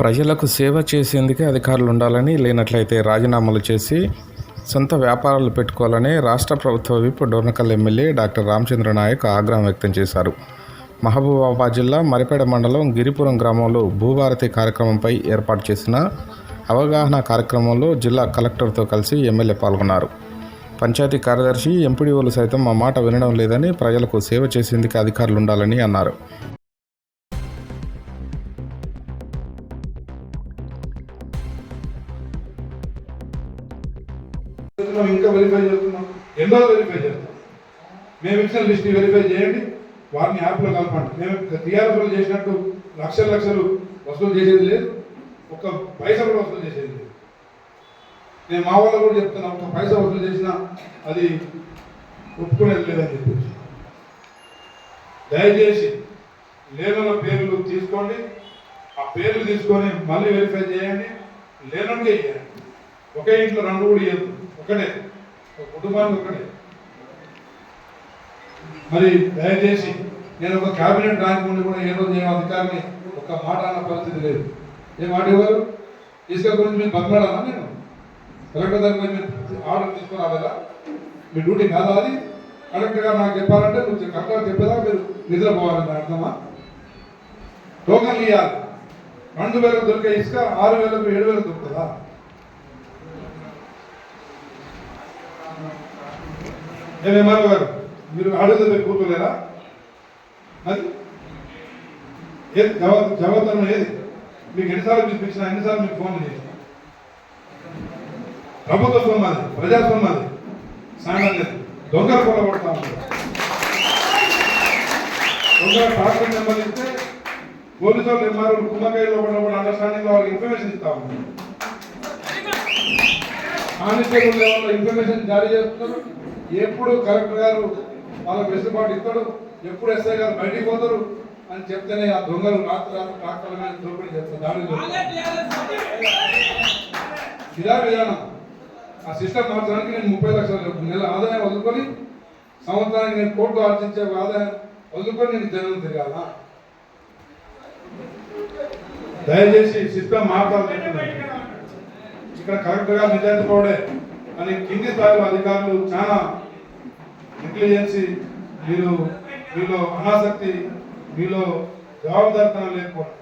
ప్రజలకు సేవ చేసేందుకే అధికారులు ఉండాలని లేనట్లయితే రాజీనామాలు చేసి సొంత వ్యాపారాలు పెట్టుకోవాలని రాష్ట్ర ప్రభుత్వ whip Dornakal MLA doctor Ramachandra Naik ఆగ్రహం వ్యక్తం చేశారు. మహబూబాబాద్ జిల్లా మరిపేడ మండలం గిరిపురం గ్రామంలో భూభారతి కార్యక్రమంపై ఏర్పాటు చేసిన అవగాహన కార్యక్రమంలో జిల్లా కలెక్టర్తో కలిసి ఎమ్మెల్యే పాల్గొన్నారు. పంచాయతీ కార్యదర్శి ఎంపీడీఓలు సైతం మా మాట వినడం లేదని ప్రజలకు సేవ చేసేందుకు అధికారులు ఉండాలని అన్నారు. చేస్తున్నాం, ఇంకా వెరిఫై చేస్తున్నాం. ఎన్నో వెరిఫై చేస్తాం మేము ఇచ్చిన లిస్ట్ వెరిఫై చేయండి. వారిని యాప్లో కలపండి. మేము టీఆర్ఎఫ్లో చేసినట్టు లక్షల లక్షలు వసూలు చేసేది లేదు. ఒక్క పైసా కూడా వసూలు చేసేది లేదు. నేను మా వాళ్ళు కూడా చెప్తున్నా ఒక్క పైసా వసూలు చేసినా అది ఒప్పుకునేది లేదని చెప్పేసి. దయచేసి లేనున్న పేర్లు తీసుకోండి. ఆ పేర్లు తీసుకొని మళ్ళీ వెరిఫై చేయండి. లేనుంటే చేయండి. ఒకే ఇంట్లో రెండు కూడా ఒక్కడే. ఒక కుటుంబానికి ఒక్కడే. మరి దయచేసి నేను ఒక క్యాబినెట్ ర్యాంక్ కూడా ఏ రోజు నేను అధికారిని ఒక మాట అన్న పరిస్థితి లేదు. ఏ మాట ఇవ్వరు? ఇసుక గురించి మీరు బతలాడాలా నేను కలెక్టర్ దగ్గర మీరు ఆర్డర్ తీసుకురావాలా మీ డ్యూటీ కాదా అది? కలెక్టర్ గారు నాకు చెప్పాలంటే నువ్వు కరెక్ట్గా చెప్పేదా? మీరు నిద్రపోవాలని అర్థమా? టోకన్లు ఇవ్వాలి రెండు వేలకు దొరికే ఇసుక ఆరు వేలకు ఏడు వేలకు దొరుకుతుందా? ఏమేమారు గారు మీరు అడుగుతూ మీరు కూర్చోలేరా అది? ఏది జవాబు జవాబుతనం ఏది? మీకు ఎన్నిసార్లు పిలిపించినా ఎన్నిసార్లు మీకు ఫోన్ చేసిన? ప్రభుత్వ సొమ్ము అది ప్రజాస్వామ్యం అది. సాయం లేదు దొంగలు కూడా కొడతా ఉంటారు దొంగల ట్రాక్టర్ నెంబర్ ఇస్తే పోలీసు వాళ్ళు ఎంఆర్ఓ కుమ్మకాయలో ఉన్నప్పుడు అండర్స్టాండింగ్లో వాళ్ళకి ఇన్ఫర్మేషన్ ఇస్తా ఉంటారు కానిస్టేబుల్ లెవెల్లో ఇన్ఫర్మేషన్ జారీ చేస్తున్నారు. ఎప్పుడు కలెక్టర్ గారు వాళ్ళకి వెసులుబాటు ఇస్తాడు ఎప్పుడు ఎస్ఐ గారు బయటికి పోతారు అని చెప్తేనే ఆ దొంగలు రాత్రి రాత్రి ట్రాక్టర్ల మీద దోపిడీ చేస్తారు దాడి ఇదా విధానం. ఆ సిస్టమ్ మార్చడానికి నేను ముప్పై లక్షలు నెల ఆదాయం వదులుకొని సంవత్సరానికి నేను కోట్లు ఆర్జించే ఆదాయం వదులుకొని నేను జనం తిరగాల? దయచేసి సిస్టమ్ మార్చాలి ఇక్కడ కరెక్ట్గా నిజాయితీ పోవడే కానీ కింది స్థాయిలో అధికారులు చాలా నెగ్లిజెన్సీ మీరు మీలో అనాసక్తి మీలో జవాబుదారితనం లేకపోవడం.